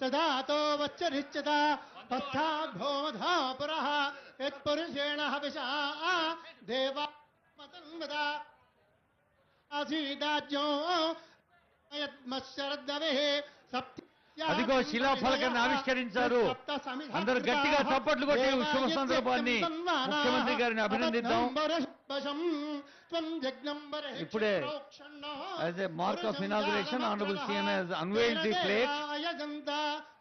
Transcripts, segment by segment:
సదాతో వచ్చరిచ్చత పశ్చాద్భోమధా పురః యత్పురుషేణ హవిషా దేవామతన్వద అసీదాజ్యో యద్మశరద్దవే సప్తి అదిగో శిలాఫలకాన్ని ఆవిష్కరించారు. అందరూ గట్టిగా చప్పట్లు కొట్టి శుభ సందర్భాన్ని ముఖ్యమంత్రి గారిని అభినందిద్దాం. ఇప్పుడే of inauguration, Honorable CM has unveiled the plate.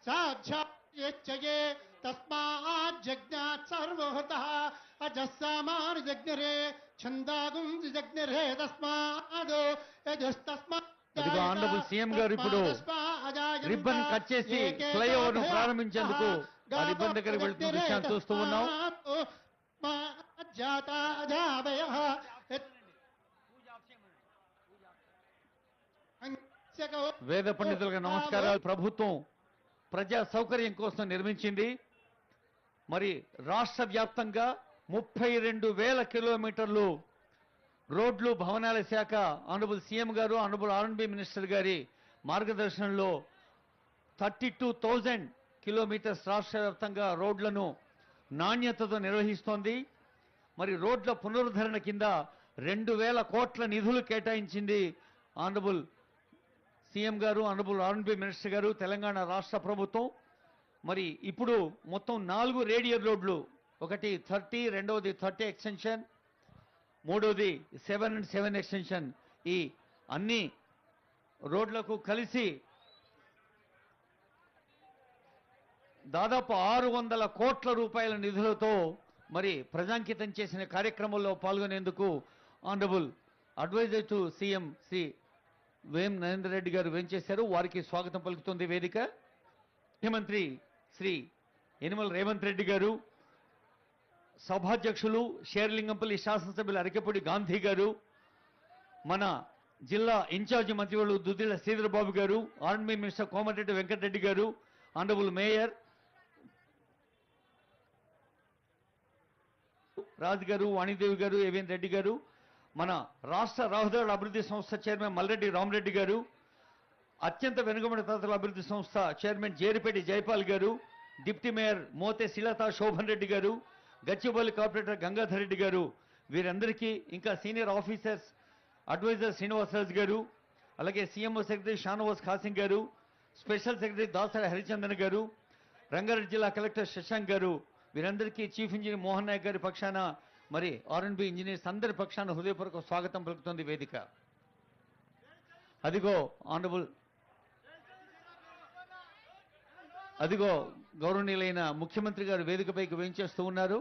సాక్షాచ్చగే తస్మాత్ జజ్ఞాత్ సర్వహతః అజస్సామాన్ జజ్ఞరే ఛందాగుం జజ్ఞరే తస్మాద్ యజస్తస్మాత్ అదిగో Honorable CM గారు ఇప్పుడు రిబ్బన్ కట్ చేసి ఫ్లైఓవర్ను ప్రారంభించేందుకు ఆ రిబ్బన్ దగ్గరికి వెళ్తున్న చూస్తూ ఉన్నాం. వేద పండితులకు నమస్కారాలు. ప్రభుత్వం ప్రజా సౌకర్యం కోసం నిర్మించింది. మరి రాష్ట్ర వ్యాప్తంగా ముప్పై రెండు వేల కిలోమీటర్లు రోడ్లు భవనాల శాఖ ఆనరబుల్ సీఎం గారు honourable R and B minister గారి మార్గదర్శనంలో థర్టీ టూ థౌజండ్ కిలోమీటర్స్ రాష్ట్ర వ్యాప్తంగా రోడ్లను నాణ్యతతో నిర్వహిస్తోంది. మరి రోడ్ల పునరుద్ధరణ కింద రెండు వేల కోట్ల నిధులు కేటాయించింది ఆనరబుల్ సీఎం గారు honourable R and B minister గారు తెలంగాణ రాష్ట్ర ప్రభుత్వం. మరి ఇప్పుడు మొత్తం నాలుగు రేడియల్ రోడ్లు ఒకటి థర్టీ రెండవది థర్టీ ఎక్స్టెన్షన్ మూడవది సెవెన్ అండ్ సెవెన్ ఎక్స్టెన్షన్. ఈ అన్ని రోడ్లకు కలిసి దాదాపు ఆరు వందల కోట్ల రూపాయల నిధులతో మరి ప్రజాంకితం చేసిన కార్యక్రమంలో పాల్గొనేందుకు honourable adviser to CM Shri Vem Narender Reddy గారు వేంచేశారు వారికి స్వాగతం పలుకుతుంది వేదిక. ముఖ్యమంత్రి శ్రీ యనమల రేవంత్ రెడ్డి గారు సభాధ్యక్షులు షేర్లింగంపల్లి శాసనసభ్యులు అరకెపూడి గాంధీ గారు మన జిల్లా ఇన్ఛార్జి మంత్రివర్యులు దుద్దిల శ్రీధరబాబు గారు ఆర్మీ మినిస్టర్ కోమటిరెడ్డి వెంకటరెడ్డి గారు ఆనరబుల్ మేయర్ రాజు గారు వాణిదేవి గారు ఏవిఎన్ రెడ్డి గారు మన రాష్ట్ర రహదారుల అభివృద్ధి సంస్థ చైర్మన్ మల్రెడ్డి రామరెడ్డి గారు అత్యంత వెనుకబడిన తరగతుల అభివృద్ధి సంస్థ చైర్మన్ జేరిపేటి జైపాల్ గారు డిప్యూటీ మేయర్ మోతే శిలత శోభన్ రెడ్డి గారు గచ్చిబౌలి కార్పొరేటర్ గంగాధర్ రెడ్డి గారు వీరందరికీ ఇంకా సీనియర్ ఆఫీసర్స్ అడ్వైజర్ శ్రీనివాసరాజు గారు అలాగే సీఎంఓ సెక్రటరీ షానవాస్ ఖాసింగ్ గారు స్పెషల్ సెక్రటరీ దాసరి హరిచందన్ గారు రంగారెడ్డి జిల్లా కలెక్టర్ శశాంక్ గారు వీరందరికీ చీఫ్ ఇంజనీర్ మోహన్ నాయక్ గారి పక్షాన మరి ఆర్ ఎన్ బి ఇంజనీర్స్ అందరి పక్షాన హృదయపూర్వక స్వాగతం పలుకుతుంది వేదిక. అదిగో ఆనరబుల్ అదిగో గౌరవనీయులైన ముఖ్యమంత్రి గారు వేదికపైకి వేయించేస్తూ ఉన్నారు.